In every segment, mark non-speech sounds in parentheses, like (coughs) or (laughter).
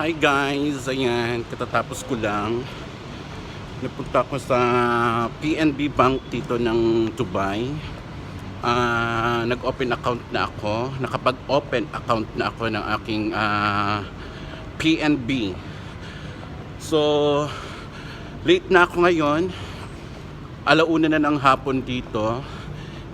Hi guys, ayan, katatapos ko lang. Napunta ako sa PNB Bank dito ng Dubai. Ah, nag-open account na ako. Nakapag-open account na ako ng aking ah, PNB. So, late na ako ngayon. Alauna na ng hapon dito.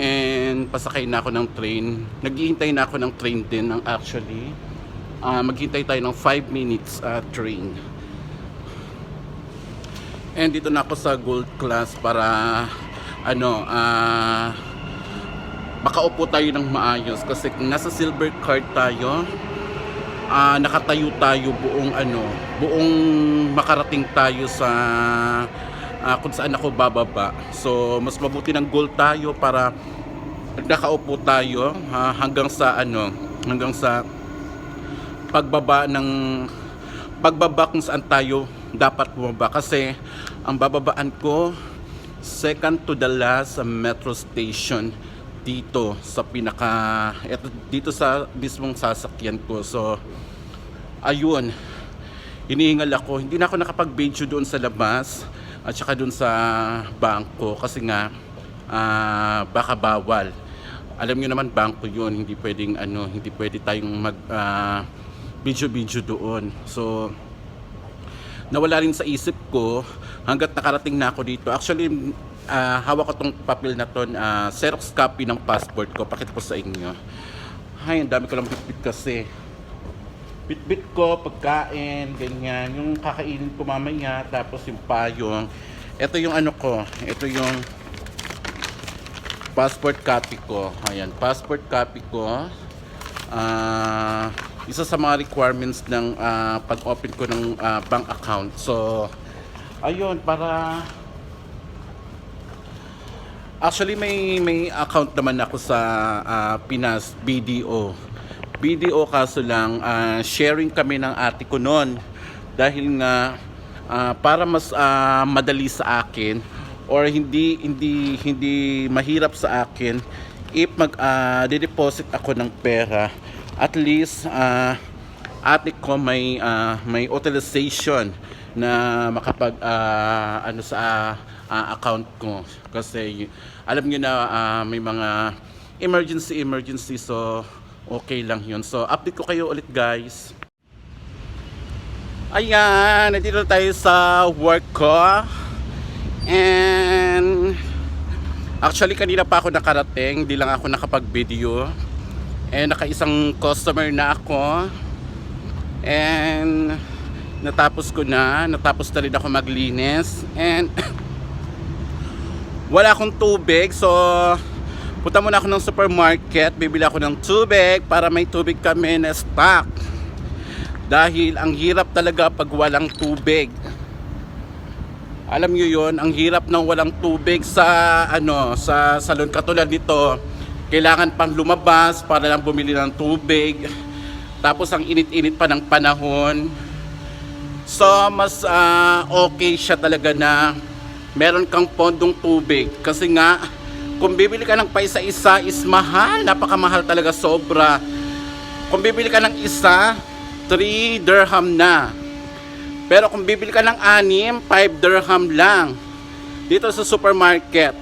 And pasakay na ako ng train. Naghihintay na ako ng train din ng actually. Ah, maghintay tayo ng 5 minutes ah, train. And dito na ako sa gold class para ano ah makaupo tayo ng maayos kasi nasa silver card tayo ah nakatayo tayo buong ano buong makarating tayo sa ah, kung saan ako bababa so mas mabuti ng gold tayo para nakaupo tayo ah, hanggang sa ano hanggang sa pagbaba ng pagbaba kung saan tayo dapat bumaba. Kasi ang bababaan ko second to the last metro station dito sa pinaka eto, dito sa mismong sasakyan ko. So ayun inihingal ako. Hindi na ako nakapag-video doon sa labas at saka doon sa bangko kasi nga ah, baka bawal. Alam niyo naman bangko yun. Hindi pwedeng ano hindi pwede tayong mag ah, video video doon so nawala rin sa isip ko hanggat nakarating na ako dito. Actually, ah, hawak ko tong papel na to, ah, Xerox copy ng passport ko. Pakita ko sa inyo. Ay, ang dami ko lang bitbit kasi. Bitbit ko, pagkain, ganyan. Yung kakainin ko mamaya, tapos yung payong. Ito yung ano ko, ito yung passport copy ko. Ayan, passport copy ko. Ah, isa sa mga requirements ng ah, pag-open ko ng ah, bank account. So, ayun, para... Actually, may may account naman ako sa ah, Pinas BDO. BDO kaso lang, ah, sharing kami ng ate ko noon. Dahil nga, ah, para mas ah, madali sa akin, or hindi hindi hindi mahirap sa akin if mag ah, deposit ako ng pera at least ah, ate ko may ah, may authorization na makapag ah, ano sa ah, account ko kasi alam niyo na ah, may mga emergency emergency so okay lang yun so update ko kayo ulit guys Ayan, nandito tayo sa work ko. And actually kanina pa ako nakarating, hindi lang ako nakapag-video. And naka-isang customer na ako. And natapos ko na, natapos na rin ako maglinis. And (coughs) wala akong tubig, so punta muna ako ng supermarket, bibili ako ng tubig para may tubig kami na stock. Dahil ang hirap talaga pag walang tubig. Alam niyo 'yon, ang hirap ng walang tubig sa ano, sa salon katulad nito. Kailangan pang lumabas para lang bumili ng tubig. Tapos ang init-init pa ng panahon. So mas ah, okay siya talaga na meron kang pondong tubig kasi nga kung bibili ka ng paisa-isa is mahal, napakamahal talaga sobra. Kung bibili ka ng isa, 3 dirham na. Pero kung bibili ka ng anim, 5 dirham lang. Dito sa supermarket.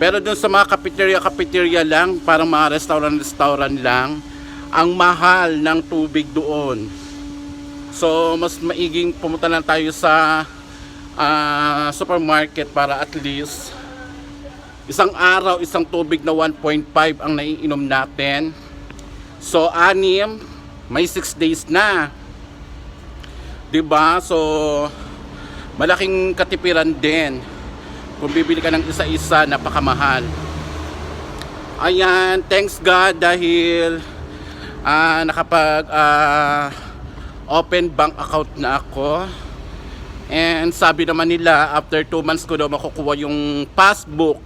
Pero dun sa mga cafeteria-cafeteria lang, parang mga restaurant-restaurant lang, ang mahal ng tubig doon. So, mas maiging pumunta lang tayo sa ah, supermarket para at least isang araw, isang tubig na 1.5 ang naiinom natin. So, anim, may 6 days na. 'Di ba? So malaking katipiran din. Kung bibili ka ng isa-isa, napakamahal. Ayan, thanks God dahil ah nakapag ah, open bank account na ako. And sabi naman nila after 2 months ko daw makukuha yung passbook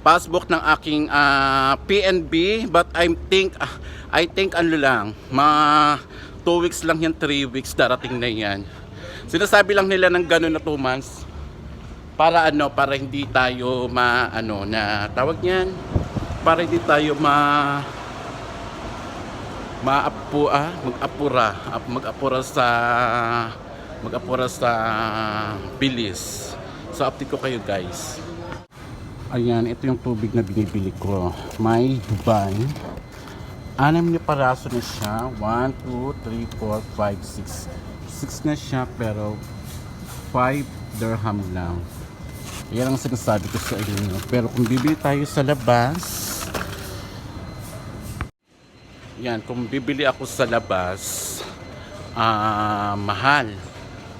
passbook ng aking ah, PNB but I think ah, I think ano lang mga 2 weeks lang yan 3 weeks darating na yan sinasabi lang nila ng gano'n na 2 months para ano para hindi tayo ma ano na tawag niyan para hindi tayo ma maapu ah, mag-apura, ap- mag-apura sa mag-apura sa bilis. So update ko kayo guys. Ayan, ito yung tubig na binibili ko. May Dubai. Anim na paraso na siya. 1, 2, 3, 4, 5, 6. 6 na siya pero 5 dirham lang. Yan ang sinasabi ko sa inyo. Pero kung bibili tayo sa labas, yan, kung bibili ako sa labas, ah mahal.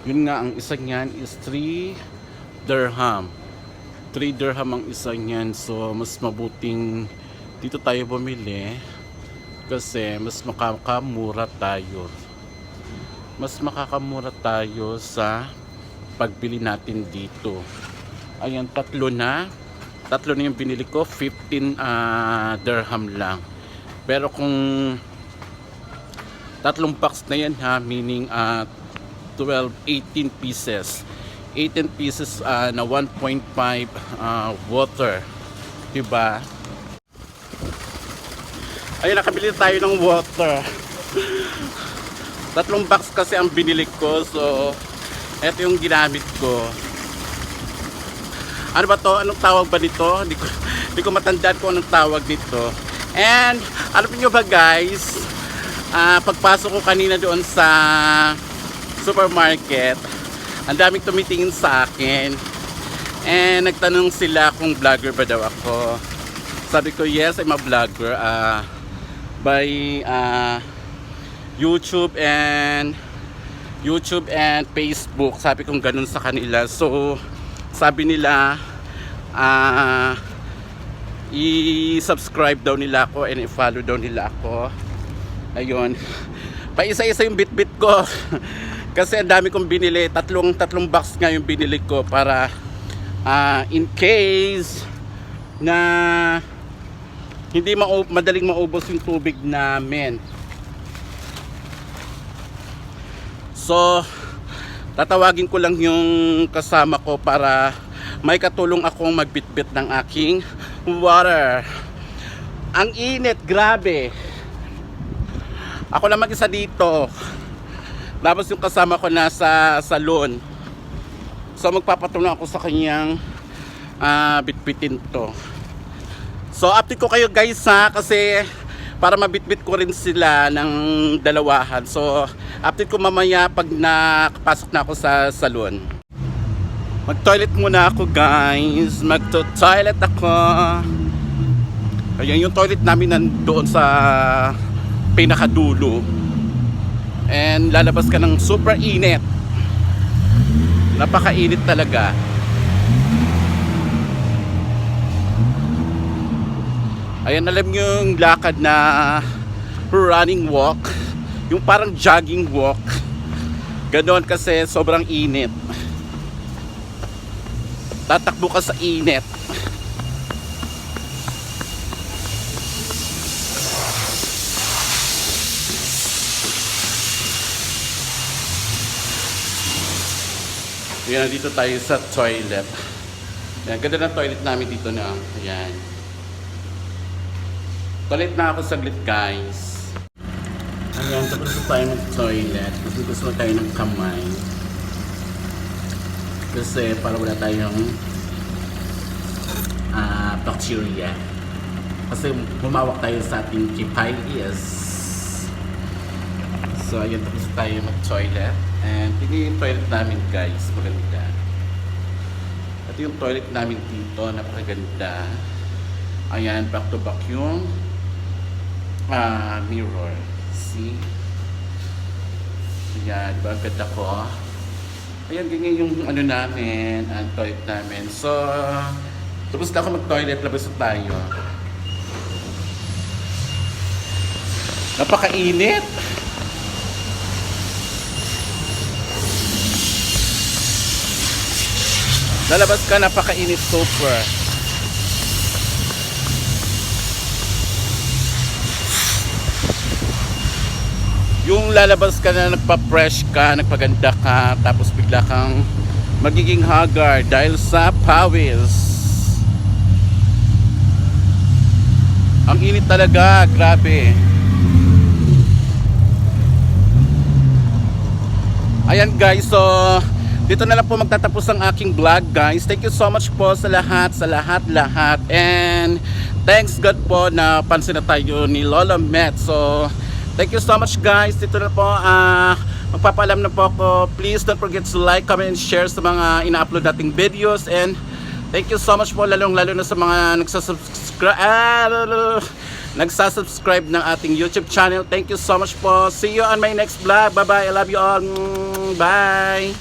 Yun nga, ang isa niyan is 3 dirham. 3 dirham ang isa niyan. So, mas mabuting dito tayo bumili kasi mas makakamura tayo. Mas makakamura tayo sa pagbili natin dito. Ayan, tatlo na. Tatlo na yung binili ko. 15 ah, dirham lang. Pero kung tatlong box na yan ha, meaning ah, 12, 18 pieces. 18 pieces ah, na 1.5 ah, water. Diba? Ayun, nakabili tayo ng water. Tatlong box kasi ang binili ko. So, eto yung ginamit ko. Ano ba to? Anong tawag ba nito? Hindi ko, (laughs) hindi ko matandaan kung anong tawag nito. And, alam niyo ba guys, ah, pagpasok ko kanina doon sa supermarket, ang daming tumitingin sa akin. And nagtanong sila kung vlogger ba daw ako. Sabi ko, yes, I'm a vlogger. ah by ah, YouTube and YouTube and Facebook. Sabi kong ganun sa kanila. So, sabi nila, ah, i-subscribe daw nila ako and i-follow daw nila ako. Ayun. Pa isa-isa yung bit-bit ko. (laughs) Kasi ang dami kong binili. Tatlong, tatlong box nga yung binili ko para ah, in case na hindi mau madaling maubos yung tubig namin. So, tatawagin ko lang yung kasama ko para may katulong akong magbitbit ng aking water. Ang init, grabe. Ako lang mag-isa dito. Tapos yung kasama ko nasa salon. So magpapatulong ako sa kanyang ah, bitbitin to. So update ko kayo guys ha kasi para mabitbit ko rin sila ng dalawahan. So update ko mamaya pag nakapasok na ako sa salon. Mag-toilet muna ako guys. Magto-toilet ako. Ayan yung toilet namin nandoon sa pinakadulo. And lalabas ka ng super init. Napakainit talaga. Ayan, alam yung lakad na running walk. Yung parang jogging walk. Ganon kasi sobrang init. Tatakbo ka sa init. Ayan, dito tayo sa toilet. Ayan, ganda ng toilet namin dito na. Ayan. Toilet na ako saglit guys. Ayan, tapos na tayo ng toilet. Kasi gusto tayo ng kamay. Kasi para wala tayong ah, bacteria. Kasi humawak tayo sa ating kipayis. So, ayan, tapos na tayo mag-toilet. And tingnan yung toilet namin guys, maganda. At yung toilet namin dito, napakaganda. Ayan, back to back yung ah, mirror. See? Ayan, diba? Ang ganda ko. Ayan, ganyan yung ano namin, ang toilet namin. So, tapos na ako mag-toilet, labas na tayo. Napakainit! Lalabas ka, napakainit super. yung lalabas ka na nagpa-fresh ka, nagpaganda ka, tapos bigla kang magiging hagar dahil sa pawis. Ang init talaga, grabe. Ayan guys, so dito na lang po magtatapos ang aking vlog guys. Thank you so much po sa lahat, sa lahat, lahat. And thanks God po na pansin na tayo ni Lola Met. So, thank you so much guys. Dito na po, ah magpapaalam na po ako. Please don't forget to like, comment, and share sa mga ina-upload nating videos. And thank you so much po lalong lalo na sa mga nagsasubscribe. Ah, nagsasubscribe ng ating YouTube channel. Thank you so much po. See you on my next vlog. Bye-bye. I love you all. Mm, Bye.